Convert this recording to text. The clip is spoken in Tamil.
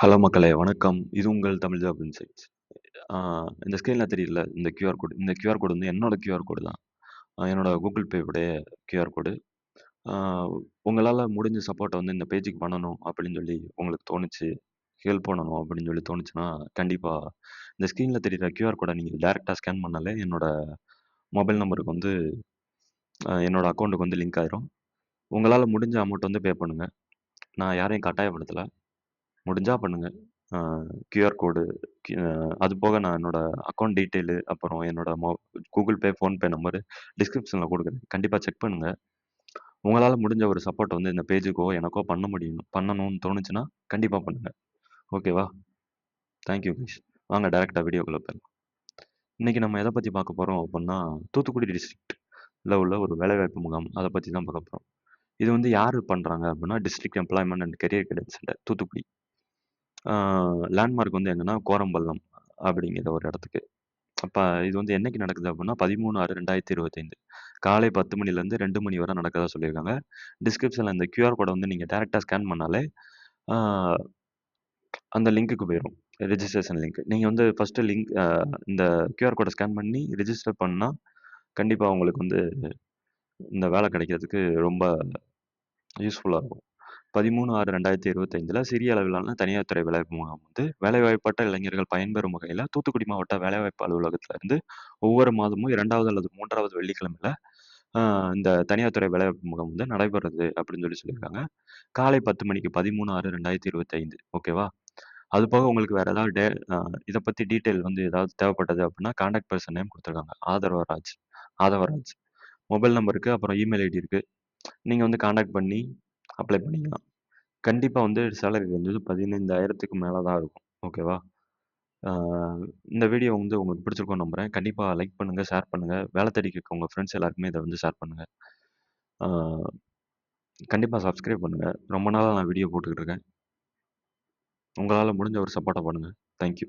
ஹலோ மக்களே வணக்கம். இது உங்கள் தமிழ் ஜாப் இன்சைட்ஸ். இந்த ஸ்க்ரீனில் தெரியல இந்த கியூஆர் கோடு இந்த கியூஆர் கோடு வந்து என்னோடய கியூஆர் கோடு தான். என்னோட கூகுள் பே உடைய கியூஆர் கோடு உங்களால் முடிஞ்ச சப்போர்ட்டை வந்து இந்த பேஜுக்கு பண்ணணும் அப்படின்னு சொல்லி உங்களுக்கு தோணுச்சு ஹெல்ப் பண்ணணும் அப்படின்னு சொல்லி தோணுச்சுன்னா கண்டிப்பாக இந்த ஸ்க்ரீனில் தெரியுற கியூஆர் கோடை நீங்கள் டேரெக்டாக ஸ்கேன் பண்ணாலே என்னோடய மொபைல் நம்பருக்கு வந்து என்னோடய அக்கௌண்ட்டுக்கு வந்து லிங்க் ஆயிரும். உங்களால் முடிஞ்ச அமௌண்ட் வந்து பே பண்ணுங்கள் நான் யாரையும் கட்டாயப்படுத்தலை. முடிஞ்சால் பண்ணுங்கள் கியூஆர் கோடு அது போக நான் என்னோடய அக்கௌண்ட் டீட்டெயிலு அப்புறம் என்னோடய மொ கூகுள் பே ஃபோன்பே நம்பரு டிஸ்கிரிப்ஷனில் கொடுக்குறேன். கண்டிப்பாக செக் பண்ணுங்கள் உங்களால் முடிஞ்ச ஒரு சப்போர்ட் வந்து இந்த பேஜுக்கோ எனக்கோ பண்ண முடியும் பண்ணணும்னு தோணுச்சுன்னா கண்டிப்பாக பண்ணுங்கள் ஓகேவா தேங்க்யூ கைஸ் வாங்க டேரெக்டாக வீடியோக்குள்ளே போயிடலாம். இன்றைக்கி நம்ம எதை பற்றி பார்க்க போகிறோம் அப்படின்னா தூத்துக்குடி டிஸ்ட்ரிக்டில் உள்ள ஒரு வேலைவாய்ப்பு முகாம். அதை பற்றி தான் பார்க்க போகிறோம் இது வந்து யார் பண்ணுறாங்க அப்படின்னா district employment and career guidance centre Thoothukudi. Landmark வந்து எங்கன்னா கோரம்பள்ளம் அப்படிங்கிற ஒரு இடத்துக்கு. அப்போ இது வந்து என்னைக்கு நடக்குது அப்படின்னா பதிமூணு ஆறு ரெண்டாயிரத்தி இருபத்தைந்து. காலை பத்து மணிலேருந்து ரெண்டு மணி வரை நடக்கிறதா சொல்லியிருக்காங்க. டிஸ்கிரிப்ஷனில் இந்த கியூஆர் கோடை வந்து நீங்கள் டேரெக்டாக ஸ்கேன் பண்ணாலே அந்த லிங்க்குக்கு போயிடும் ரிஜிஸ்ட்ரேஷன் லிங்க் நீங்கள் வந்து ஃபஸ்ட்டு லிங்க் இந்த கியூஆர் கோடை ஸ்கேன் பண்ணி ரிஜிஸ்டர் பண்ணால் கண்டிப்பாக உங்களுக்கு வந்து இந்த வேலை கிடைக்கிறதுக்கு ரொம்ப யூஸ்ஃபுல்லாக இருக்கும். பதிமூணு ஆறு ரெண்டாயிரத்தி இருபத்தைந்துல சிறிய அளவிலான தனியார் துறை வேலை முகாம் வந்து வேலைவாய்ப்பற்ற இளைஞர்கள் பயன்பெறும் வகையில் தூத்துக்குடி மாவட்ட வேலைவாய்ப்பு அலுவலகத்துல இருந்து ஒவ்வொரு மாதமும் இரண்டாவது அல்லது மூன்றாவது வெள்ளிக்கிழமையில ஆஹ் இந்த தனியார் துறை வேலைவாய்ப்பு முகாம் வந்து நடைபெறுது அப்படின்னு சொல்லி சொல்லியிருக்காங்க. காலை பத்து மணிக்கு பதிமூணு ஆறு ரெண்டாயிரத்தி இருபத்தைந்து ஓகேவா? அது போக உங்களுக்கு வேற ஏதாவது டே இதை பற்றி டீட்டெயில் வந்து ஏதாவது தேவைப்பட்டது அப்படின்னா கான்டாக்ட் பர்சன் நேம் கொடுத்துருக்காங்க. ஆதரவராஜ் ஆதவராஜ் மொபைல் நம்பருக்கு அப்புறம் இமெயில் ஐடி இருக்கு. நீங்கள் வந்து காண்டாக்ட் பண்ணி அப்ளை பண்ணிக்கலாம். கண்டிப்பாக வந்து சேலரி வந்து பதினைந்தாயிரத்துக்கு மேலே தான் இருக்கும். ஓகேவா இந்த வீடியோ வந்து உங்களுக்கு பிடிச்சிருக்கும் நம்புறேன். கண்டிப்பாக லைக் பண்ணுங்கள் ஷேர் பண்ணுங்கள் வேலை தேடிக்க உங்கள் ஃப்ரெண்ட்ஸ் எல்லாருக்குமே இதை வந்து ஷேர் பண்ணுங்கள் கண்டிப்பாக சப்ஸ்கிரைப் பண்ணுங்கள் ரொம்ப நாளாக நான் வீடியோ போட்டுக்கிட்டு இருக்கேன். உங்களால் முடிஞ்ச ஒரு சப்போர்ட்டை பண்ணுங்கள் தேங்க்யூ